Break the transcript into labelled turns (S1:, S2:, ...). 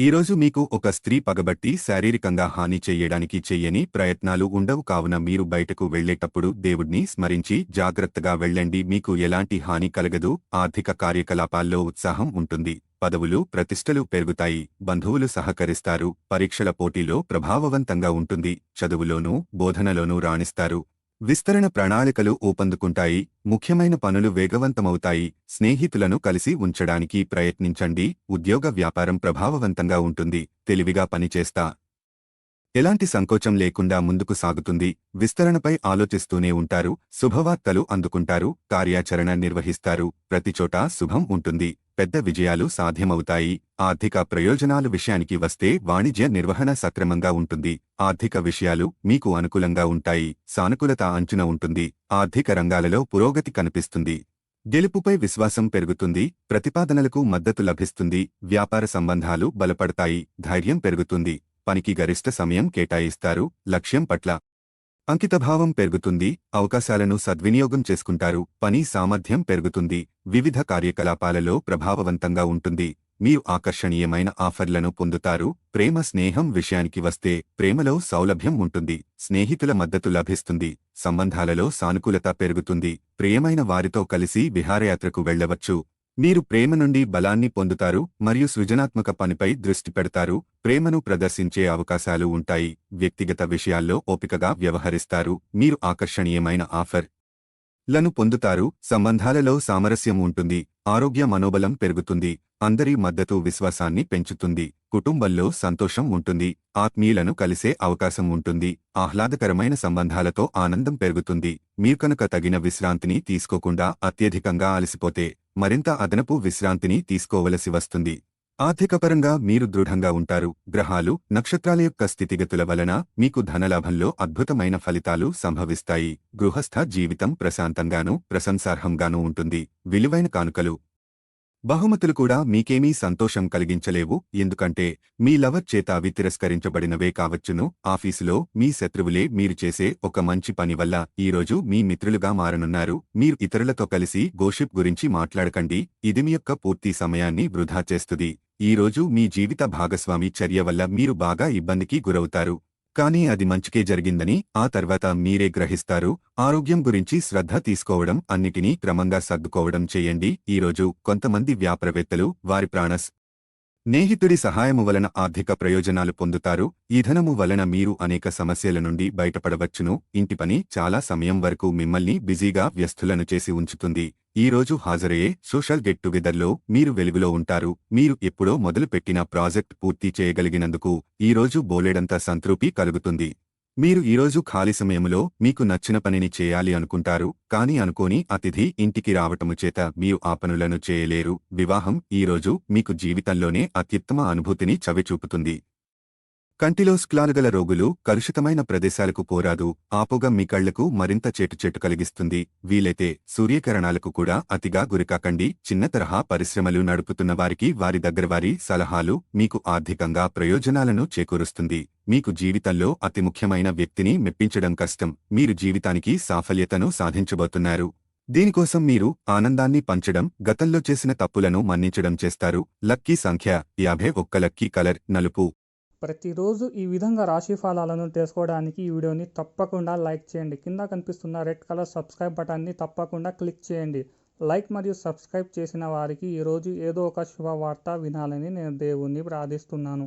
S1: ఈరోజు మీకు ఒక స్త్రీ పగబట్టి శారీరకంగా హాని చెయ్యడానికి చెయ్యని ప్రయత్నాలు ఉండవు కావున మీరు బయటకు వెళ్ళేటప్పుడు దేవుణ్ణి స్మరించి జాగ్రత్తగా వెళ్ళండి. మీకు ఎలాంటి హాని కలగదు. ఆర్థిక కార్యకలాపాల్లో ఉత్సాహం ఉంటుంది. పదవులు ప్రతిష్టలు పెరుగుతాయి. బంధువులు సహకరిస్తారు. పరీక్షల పోటీలో ప్రభావవంతంగా ఉంటుంది. చదువులోనూ బోధనలోనూ రాణిస్తారు. విస్తరణ ప్రణాళికలు ఊపందుకుంటాయి. ముఖ్యమైన పనులు వేగవంతమవుతాయి. స్నేహితులను కలిసి ఉంచడానికి ప్రయత్నించండి. ఉద్యోగ వ్యాపారం ప్రభావవంతంగా ఉంటుంది. తెలివిగా పనిచేస్తా. ఎలాంటి సంకోచం లేకుండా ముందుకు సాగుతుంది విస్తరణపై ఆలోచిస్తూనే ఉంటారు శుభవార్తలు అందుకుంటారు కార్యాచరణ నిర్వహిస్తారు ప్రతిచోటా శుభం ఉంటుంది పెద్ద విజయాలు సాధ్యమవుతాయి ఆర్థిక ప్రయోజనాలు విషయానికి వస్తే వాణిజ్య నిర్వహణ సక్రమంగా ఉంటుంది ఆర్థిక విషయాలు మీకు అనుకూలంగా ఉంటాయి సానుకూలత అంచున ఉంటుంది ఆర్థిక రంగాలలో పురోగతి కనిపిస్తుంది. గెలుపుపై విశ్వాసం పెరుగుతుంది ప్రతిపాదనలకు మద్దతు లభిస్తుంది వ్యాపార సంబంధాలు బలపడతాయి ధైర్యం పెరుగుతుంది. పనికి గరిష్ట సమయం కేటాయిస్తారు లక్ష్యం పట్ల అంకితభావం పెరుగుతుంది అవకాశాలను సద్వినియోగం చేసుకుంటారు పని సామర్థ్యం పెరుగుతుంది వివిధ కార్యకలాపాలలో ప్రభావవంతంగా ఉంటుంది మీరు ఆకర్షణీయమైన ఆఫర్లను పొందుతారు ప్రేమ స్నేహం విషయానికి వస్తే ప్రేమలో సౌలభ్యం ఉంటుంది స్నేహితుల మద్దతు లభిస్తుంది సంబంధాలలో సానుకూలత పెరుగుతుంది ప్రియమైన వారితో కలిసి విహారయాత్రకు వెళ్ళవచ్చు మీరు ప్రేమ నుండి బలాన్ని పొందుతారు మరియు సృజనాత్మక పనిపై దృష్టి పెడతారు. ప్రేమను ప్రదర్శించే అవకాశాలు ఉంటాయి. వ్యక్తిగత విషయాల్లో ఓపికగా వ్యవహరిస్తారు. మీరు ఆకర్షణీయమైన ఆఫర్లను పొందుతారు. సంబంధాలలో సామరస్యం ఉంటుంది. ఆరోగ్య మనోబలం పెరుగుతుంది. అందరి మద్దతు విశ్వాసాన్ని పెంచుతుంది. కుటుంబంలో సంతోషం ఉంటుంది. ఆత్మీయులను కలిసే అవకాశం ఉంటుంది. ఆహ్లాదకరమైన సంబంధాలతో ఆనందం పెరుగుతుంది. మీరు కనుక తగిన విశ్రాంతిని తీసుకోకుండా అత్యధికంగా అలసిపోతే మరింత అదనపు విశ్రాంతిని తీసుకోవలసి వస్తుంది. ఆర్థికపరంగా మీరు దృఢంగా ఉంటారు. గ్రహాలు నక్షత్రాల యొక్క స్థితిగతుల వలన మీకు ధనలాభంలో అద్భుతమైన ఫలితాలు సంభవిస్తాయి. గృహస్థ జీవితం ప్రశాంతంగానూ ప్రశంసార్హంగానూ ఉంటుంది. విలువైన కానుకలు బహుమతులు కూడా మీకేమీ సంతోషం కలిగించలేవు ఎందుకంటే మీ లవర్ చేత అవి తిరస్కరించబడినవే కావచ్చును. ఆఫీసులో మీ శత్రువులే మీరు చేసే ఒక మంచి పని వల్ల ఈరోజు మీ మిత్రులుగా మారనున్నారు. మీరు ఇతరులతో కలిసి గోషిప్ గురించి మాట్లాడకండి. ఇది మీ యొక్క పూర్తి సమయాన్ని వృధా చేస్తుంది. ఈరోజు మీ జీవిత భాగస్వామి చర్య వల్ల మీరు బాగా ఇబ్బందికి గురవుతారు. కానీ అది మంచికే జరిగిందని ఆ తర్వాత మీరే గ్రహిస్తారు. ఆరోగ్యం గురించి శ్రద్ధ తీసుకోవడం అన్నిటినీ క్రమంగా సర్దుకోవడం చేయండి. ఈరోజు కొంతమంది వ్యాపారవేత్తలు వారి ప్రాణస్ స్నేహితుడి సహాయము వలన ఆర్థిక ప్రయోజనాలు పొందుతారు. ఈ ధనము వలన మీరు అనేక సమస్యల నుండి బయటపడవచ్చును. ఇంటి పని చాలా సమయం వరకు మిమ్మల్ని బిజీగా వ్యస్తులను చేసి ఉంచుతుంది. ఈరోజు హాజరయ్యే సోషల్ గెట్ టుగెదర్లో మీరు వెలుగులో ఉంటారు. మీరు ఎప్పుడో మొదలుపెట్టిన ప్రాజెక్ట్ పూర్తి చేయగలిగినందుకు ఈ రోజు బోలెడంత సంతృప్తి కలుగుతుంది. మీరు ఈరోజు ఖాళీ సమయంలో మీకు నచ్చిన పనిని చేయాలి అనుకుంటారు కాని అనుకోని అతిథి ఇంటికి రావటము చేత మీరు ఆ పనులను చేయలేరు. వివాహం ఈరోజు మీకు జీవితంలోనే అత్యుత్తమ అనుభూతిని చవిచూపుతుంది. కంటిలో స్క్లాలుగల రోగులు కలుషితమైన ప్రదేశాలకు పోరాదు ఆపోగ మీ కళ్ళకు మరింత చేటుచేటు కలిగిస్తుంది. వీలైతే సూర్యకిరణాలకు కూడా అతిగా గురికాకండి. చిన్న తరహా పరిశ్రమలు నడుపుతున్న వారికి వారి దగ్గర వారి సలహాలు మీకు ఆర్థికంగా ప్రయోజనాలను చేకూరుస్తుంది. మీకు జీవితంలో అతి ముఖ్యమైన వ్యక్తిని మెప్పించడం కష్టం. మీరు జీవితానికి సాఫల్యతను సాధించబోతున్నారు. దీనికోసం మీరు ఆనందాన్ని పంచడం గతంలో చేసిన తప్పులను మన్నించడం చేస్తారు. లక్కీ సంఖ్య యాభై ఒక్క లక్కీ కలర్ నలుపు.
S2: ప్రతిరోజు ఈ విధంగా రాశి ఫలాలను తెలుసుకోవడానికి ఈ వీడియోని తప్పకుండా లైక్ చేయండి. కింద కనిపిస్తున్న రెడ్ కలర్ సబ్స్క్రైబ్ బటన్ని తప్పకుండా క్లిక్ చేయండి. లైక్ మరియు సబ్స్క్రైబ్ చేసిన వారికి ఈరోజు ఏదో ఒక శుభవార్త వినాలని నేను దేవుణ్ణి ప్రార్థిస్తున్నాను.